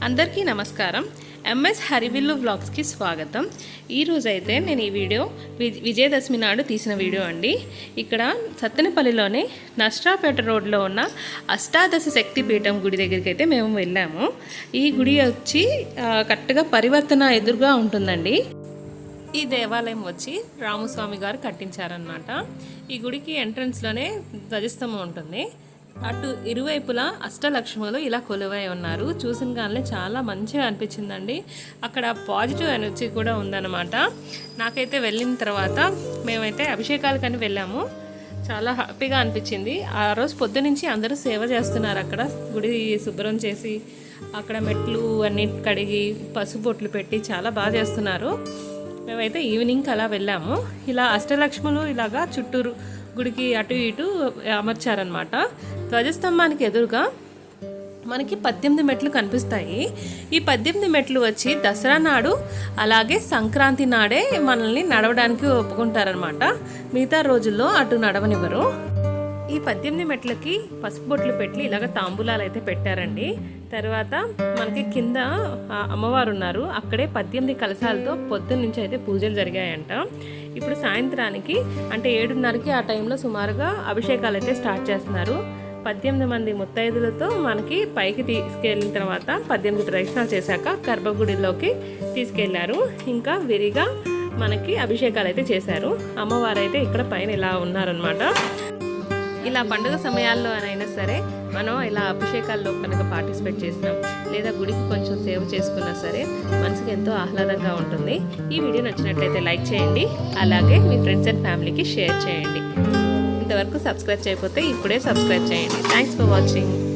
అందరికీ నమస్కారం. ఎంఎస్ హరివిల్లు వ్లాగ్స్కి స్వాగతం. ఈరోజు అయితే నేను ఈ వీడియో వి- విజయదశమి నాడు తీసిన వీడియో అండి. ఇక్కడ సత్తెనపల్లిలోని నష్టాపేట రోడ్లో ఉన్న అష్టాదశ శక్తి పీఠం గుడి దగ్గరికి అయితే మేము వెళ్ళాము. ఈ గుడి వచ్చి కరెక్ట్గా పరివర్తన ఎదురుగా ఉంటుందండి. ఈ దేవాలయం వచ్చి రామస్వామి గారు కట్టించారనమాట ఈ గుడికి ఎంట్రన్స్లోనే ధ్వజస్తంభం ఉంటుంది. అటు ఇరువైపులా అష్టలక్ష్ములు ఇలా కొలువై ఉన్నారు. చూసిన కానీ చాలా మంచిగా అనిపించిందండి. అక్కడ పాజిటివ్ ఎనర్జీ కూడా ఉందన్నమాట. నాకైతే వెళ్ళిన తర్వాత మేమైతే అభిషేకాలకని వెళ్ళాము. చాలా హ్యాపీగా అనిపించింది. ఆ రోజు పొద్దునుంచి అందరూ సేవ చేస్తున్నారు అక్కడ. గుడి శుభ్రం చేసి అక్కడ మెట్లు అన్ని కడిగి పసుపు బొట్లు పెట్టి చాలా బాగా చేస్తున్నారు. మేమైతే ఈవినింగ్ అలా వెళ్ళాము. ఇలా అష్టలక్ష్ములు ఇలాగా చుట్టూరు గుడికి అటు ఇటు అమర్చారనమాట ధ్వజస్తంభానికి ఎదురుగా మనకి పద్దెనిమిది మెట్లు కనిపిస్తాయి. ఈ పద్దెనిమిది మెట్లు వచ్చి దసరా నాడు అలాగే సంక్రాంతి నాడే మనల్ని నడవడానికి ఒప్పుకుంటారనమాట మిగతా రోజుల్లో అటు నడవనివ్వరు. ఈ పద్దెనిమిది మెట్లకి పసుపు బొట్లు పెట్టి ఇలాగ తాంబూలాలు అయితే పెట్టారండి. తర్వాత మనకి కింద అమ్మవారు ఉన్నారు. అక్కడే పద్దెనిమిది కలశాలతో పొద్దున్న నుంచి అయితే పూజలు జరిగాయంట. ఇప్పుడు సాయంత్రానికి అంటే ఏడున్నరకి ఆ టైంలో సుమారుగా అభిషేకాలు అయితే స్టార్ట్ చేస్తున్నారు. పద్దెనిమిది మంది ముత్తైదులతో మనకి పైకి తీసుకెళ్ళిన తర్వాత పద్దెనిమిది ప్రదక్షిణాలు చేశాక గర్భగుడిలోకి తీసుకెళ్ళారు. ఇంకా విరిగా మనకి అభిషేకాలు అయితే చేశారు. అమ్మవారు అయితే ఇక్కడ పైన ఇలా ఉన్నారనమాట ఇలా పండుగ సమయాల్లో అయినా సరే మనం ఇలా అభిషేకాల్లో కనుక పార్టిసిపేట్ చేసినాం లేదా గుడికి కొంచెం సేవ చేసుకున్నా సరే మనసుకి ఎంతో ఆహ్లాదంగా ఉంటుంది. ఈ వీడియో నచ్చినట్లయితే లైక్ చేయండి. అలాగే మీ ఫ్రెండ్స్ అండ్ ఫ్యామిలీకి షేర్ చేయండి. ఇంతవరకు సబ్స్క్రైబ్ చేయకపోతే ఇప్పుడే సబ్స్క్రైబ్ చేయండి. Thanks for watching